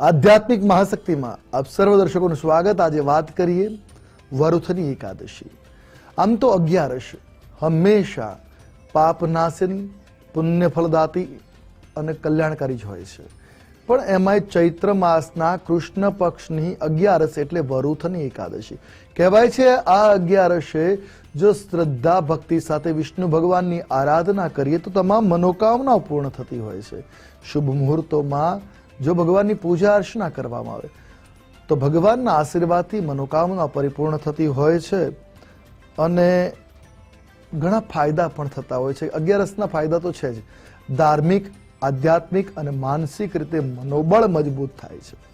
આધ્યાત્મિક મહાશક્તિમાં આપ સર્વ દર્શકોનું સ્વાગત. આજે વાત કરીએ વરુથની એકાદશી. આમ તો અગિયારસ, હંમેશા પાપનાશની પુણ્ય ફલદાતી અને કલ્યાણકારી જ હોય છે. પણ એમાંય ચૈત્ર માસના કૃષ્ણ પક્ષની અગિયારસ એટલે વરુથની એકાદશી. કહેવાય છે આ અગિયારસે જો શ્રદ્ધા ભક્તિ સાથે વિષ્ણુ ભગવાનની આરાધના કરીએ તો તમામ મનોકામનાઓ પૂર્ણ થતી હોય છે. શુભ મુહૂર્તોમાં જો ભગવાનની પૂજા અર્ચના કરવામાં આવે, તો ભગવાનના આશીર્વાદથી મનોકામના પરિપૂર્ણ થતી હોય છે અને ઘણા ફાયદા પણ થતા હોય છે. અગિયારસના ફાયદા તો છે જ. ધાર્મિક, આધ્યાત્મિક અને માનસિક રીતે મનોબળ મજબૂત થાય છે.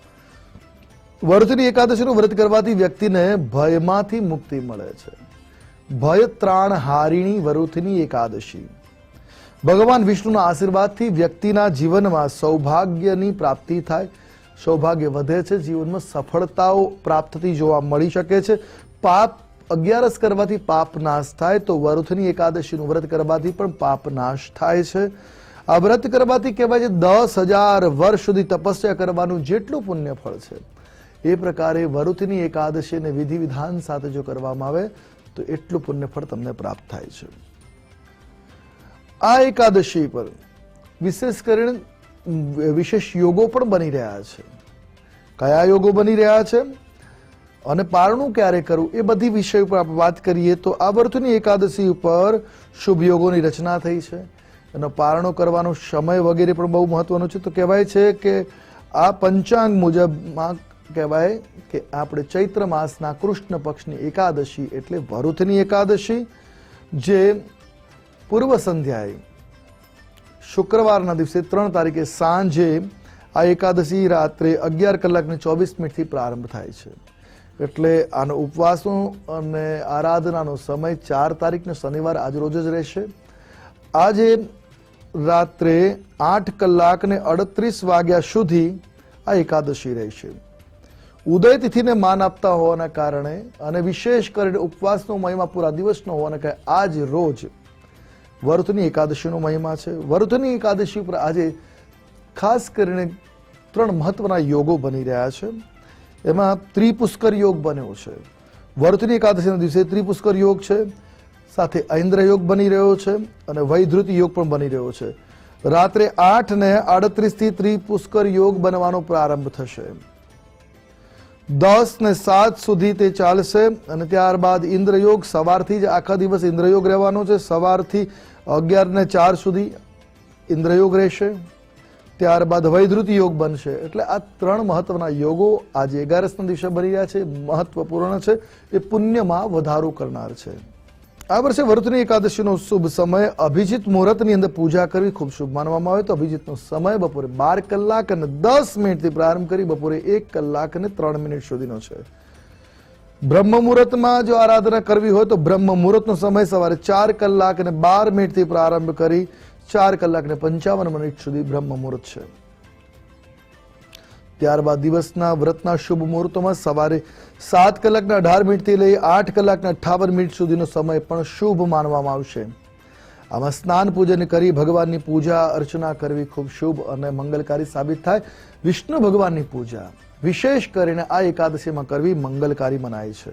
વર્તની એકાદશીનું વ્રત કરવાથી વ્યક્તિને ભયમાંથી મુક્તિ મળે છે. ભય ત્રાણ હારીણી વરુથની એકાદશી. ભગવાન વિષ્ણુના આશીર્વાદથી વ્યક્તિના જીવનમાં સૌભાગ્યની પ્રાપ્તિ થાય. સૌભાગ્ય વધે છે, જીવનમાં સફળતાઓ પ્રાપ્ત થતી જોવા મળી શકે છે. પાપ અગિયારસ કરવાથી પાપ નાશ થાય તો વરુથની એકાદશીનું વ્રત કરવાથી પણ પાપ નાશ થાય છે. આ વ્રત કરવાથી કહેવાય છે, દસ હજાર વર્ષ સુધી તપસ્યા કરવાનું જેટલું પુણ્ય ફળ છે. એ પ્રકારે વરુથની એકાદશીને વિધિ વિધાન સાથે જો કરવામાં આવે, તો એટલું પુણ્ય ફળ તમને પ્રાપ્ત થાય છે. આ એકાદશી પર વિશેષ કરીને વિશેષ યોગો પણ બની રહ્યા છે. કયા યોગો બની રહ્યા છે? અને પારણું ક્યારે કરવું? એ બધી વિષય ઉપર આપણે વાત કરીએ તો આ વર્તુની એકાદશી ઉપર શુભ યોગોની રચના થઈ છે. એનો પારણો કરવાનો સમય વગેરે પણ બહુ મહત્વનો છે. તો કહેવાય છે કે આ પંચાંગ મુજબમાં કહેવાય કે આપણે ચૈત્ર માસના કૃષ્ણ પક્ષની એકાદશી એટલે ભરૂથની એકાદશી, જે પૂર્વ સંધ્યાએ શુક્રવારના દિવસે ત્રણ તારીખે સાંજે આ એકાદશી રાત્રે અગિયાર કલાકને ચોવીસ મિનિટથી પ્રારંભ થાય છે. એટલે આનો ઉપવાસનો અને આરાધનાનો સમય ચાર તારીખને શનિવાર આજ રોજ જ રહેશે. આજે રાત્રે આઠ કલાકને અડત્રીસ વાગ્યા સુધી આ એકાદશી રહેશે. ઉદય તિથિને માન આપતા હોવાના કારણે અને વિશેષ કરીને ઉપવાસનો મહિમા પૂરા દિવસનો હોવાના કારણે આજ રોજ વરુથની એકાદશીનો મહિમા છે. વરુથની એકાદશી ઉપર આજે ખાસ કરીને ત્રણ મહત્વના યોગો બની રહ્યા છે. એમાં ત્રિપુષ્કર યોગ બન્યો છે. વરુથની એકાદશીના દિવસે ત્રિપુષ્કર યોગ છે. સાથે ઐન્દ્ર યોગ બની રહ્યો છે અને વૈધૃત યોગ પણ બની રહ્યો છે. રાત્રે આઠ ને આડત્રીસથી ત્રિપુષ્કર યોગ બનવાનો પ્રારંભ થશે. દસ ને સાત સુધી તે ચાલશે અને ત્યારબાદ ઇન્દ્રયોગ સવારથી જ આખા દિવસ ઇન્દ્રયોગ રહેવાનો છે. સવારથી અગિયાર ને ચાર સુધી ઇન્દ્રયોગ રહેશે, ત્યારબાદ વૈધૃત યોગ બનશે. એટલે આ ત્રણ મહત્વના યોગો આજે એગારસના દિવસે બની રહ્યા છે. મહત્વપૂર્ણ છે એ પુણ્યમાં વધારો કરનાર છે. આ વર્ષે વરુથની એકાદશીનો શુભ સમય. અભિજીત મુહૂર્તની અંદર પૂજા કરવી ખૂબ શુભ માનવામાં આવે. તો અભિજીતનો સમય બપોરે બાર કલાક અને દસ મિનિટથી પ્રારંભ કરી બપોરે એક કલાક અને ત્રણ મિનિટ સુધીનો છે. બ્રહ્મ મુહૂર્તમાં જો આરાધના કરવી હોય તો બ્રહ્મ મુહૂર્તનો સમય સવારે ચાર કલાક અને બાર મિનિટથી પ્રારંભ કરી ચાર કલાક ને પંચાવન મિનિટ સુધી બ્રહ્મ મુહૂર્ત છે. ત્યારબાદ દિવસના વ્રતના શુભ મુહૂર્તોમાં સવારે સાત કલાકના અઢાર મિનિટથી લઈ આઠ કલાકના અઠાવન મિનિટ સુધીનો સમય પણ શુભ માનવામાં આવશે. આમાં સ્નાન પૂજન કરી ભગવાનની પૂજા અર્ચના કરવી ખૂબ શુભ અને મંગલકારી સાબિત થાય. વિષ્ણુ ભગવાનની પૂજા. વિશેષ કરીને આ એકાદશીમાં કરવી મંગલકારી મનાય છે.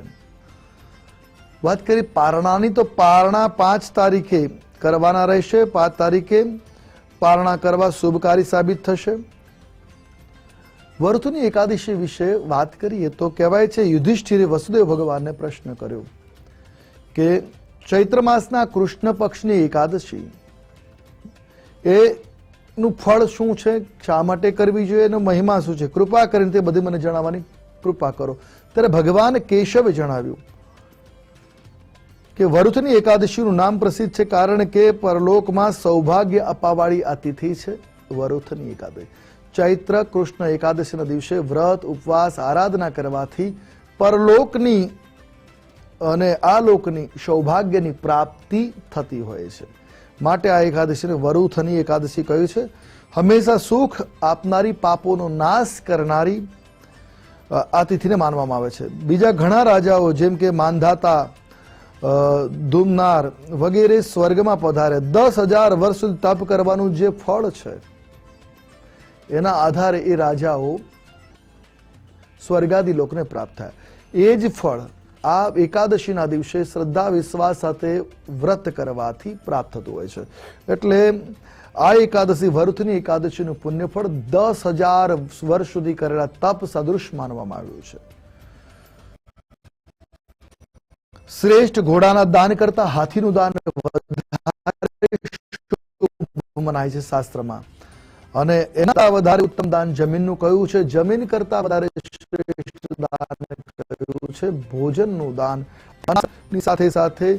વાત કરી પારણાની, તો પારણા પાંચ તારીખે કરવાના રહેશે. પાંચ તારીખે પારણા કરવા શુભકારી સાબિત થશે. વર્તુની એકાદશી વિશે વાત કરીએ તો કહેવાય છે, યુધિષ્ઠિરે વસુદેવ ભગવાનને પ્રશ્ન કર્યો કે ચૈત્ર માસના કૃષ્ણ પક્ષની એકાદશી એ નું ફળ શું છે? શા માટે કરવી જોઈએ? એનો મહિમા શું છે? કૃપા કરીને તે બધી મને જણાવવાની કૃપા કરો. ત્યારે ભગવાન કેશવે જણાવ્યું કે વરુથની એકાદશીનું નામ પ્રસિદ્ધ છે કારણ કે પરલોકમાં સૌભાગ્ય અપાવાળી આ તિથિ છે વરુથની એકાદશી. ચૈત્ર કૃષ્ણ એકાદશીના દિવસે વ્રત, ઉપવાસ, આરાધના કરવાથી પરલોકની અને આ લોકની સૌભાગ્યની પ્રાપ્તિ થતી હોય છે. માટે આ એકાદશીને વરુથની એકાદશી કહ્યું છે. હંમેશા સુખ આપનારી પાપોનો નાશ કરનારી આ તિથિને માનવામાં આવે છે. બીજા ઘણા રાજાઓ જેમ કે માંધાતા ધૂમનાર વગેરે સ્વર્ગમાં પધારે. દસ હજાર વર્ષ સુધી તપ કરવાનું જે ફળ છે, એના આધારે એ રાજાઓ સ્વર્ગાદી લોકને પ્રાપ્ત થાય. એ જ ફળ આ એકાદશીના દિવસે શ્રદ્ધા, વિશ્વાસ સાથે વ્રત કરવાથી પ્રાપ્ત થતું હોય છે. એટલે આ એકાદશી વરુથની એકાદશીનું પુણ્યફળ દસ હજાર વર્ષ સુધી કરેલા તપ સદૃશ માનવામાં આવ્યું છે. શ્રેષ્ઠ ઘોડાના દાન કરતા હાથીનું દાન મનાય છે શાસ્ત્રમાં. અને એના વધારે ઉત્તમ દાન જમીનનું કયું છે? જમીન કરતા વધારે શ્રેષ્ઠ દાન કહ્યું છે. ભોજનનું દાન, અનાજની સાથે સાથે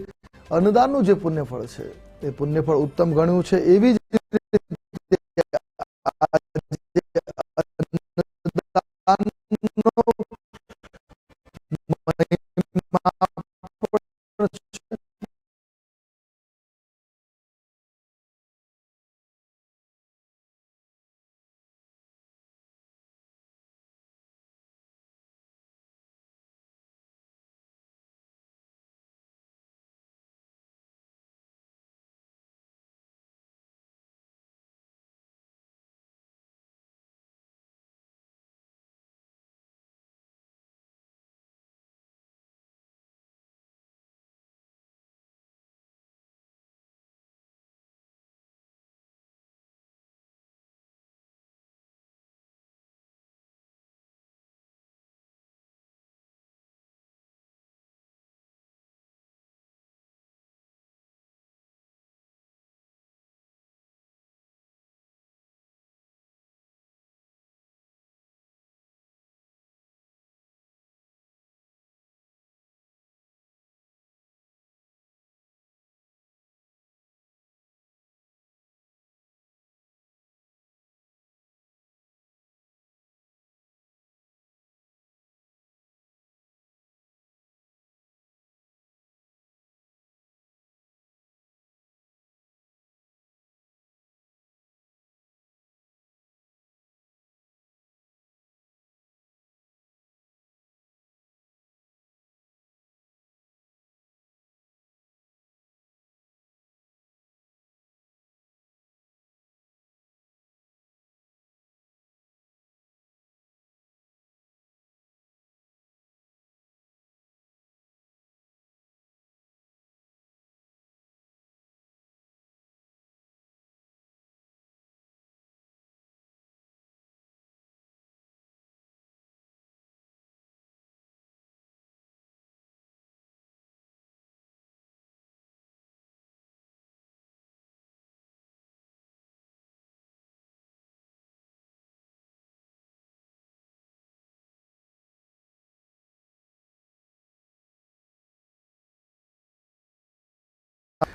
અન્નદાનનું જે પુણ્યફળ છે, એ પુણ્યફળ ઉત્તમ ગણ્યું છે. એવી જ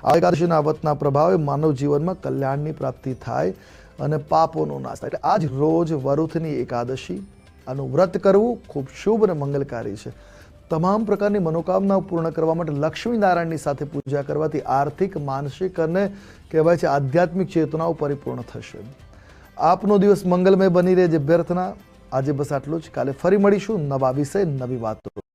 આ એકાદશીના વ્રતના પ્રભાવે માનવ જીવનમાં કલ્યાણની પ્રાપ્તિ થાય અને પાપોનો નાશ થાય. એટલે આજ રોજ વરુથની એકાદશી. આનું વ્રત કરવું ખૂબ શુભ અને મંગલકારી છે. તમામ પ્રકારની મનોકામનાઓ પૂર્ણ કરવા માટે લક્ષ્મી નારાયણની સાથે પૂજા કરવાથી આર્થિક, માનસિક અને કહેવાય છે આધ્યાત્મિક ચેતનાઓ પરિપૂર્ણ થશે. આપનો દિવસ મંગલમય બની રહે જે અભ્યર્થના આજે બસ આટલું જ. કાલે ફરી મળીશું નવા વિષય, નવી વાતો.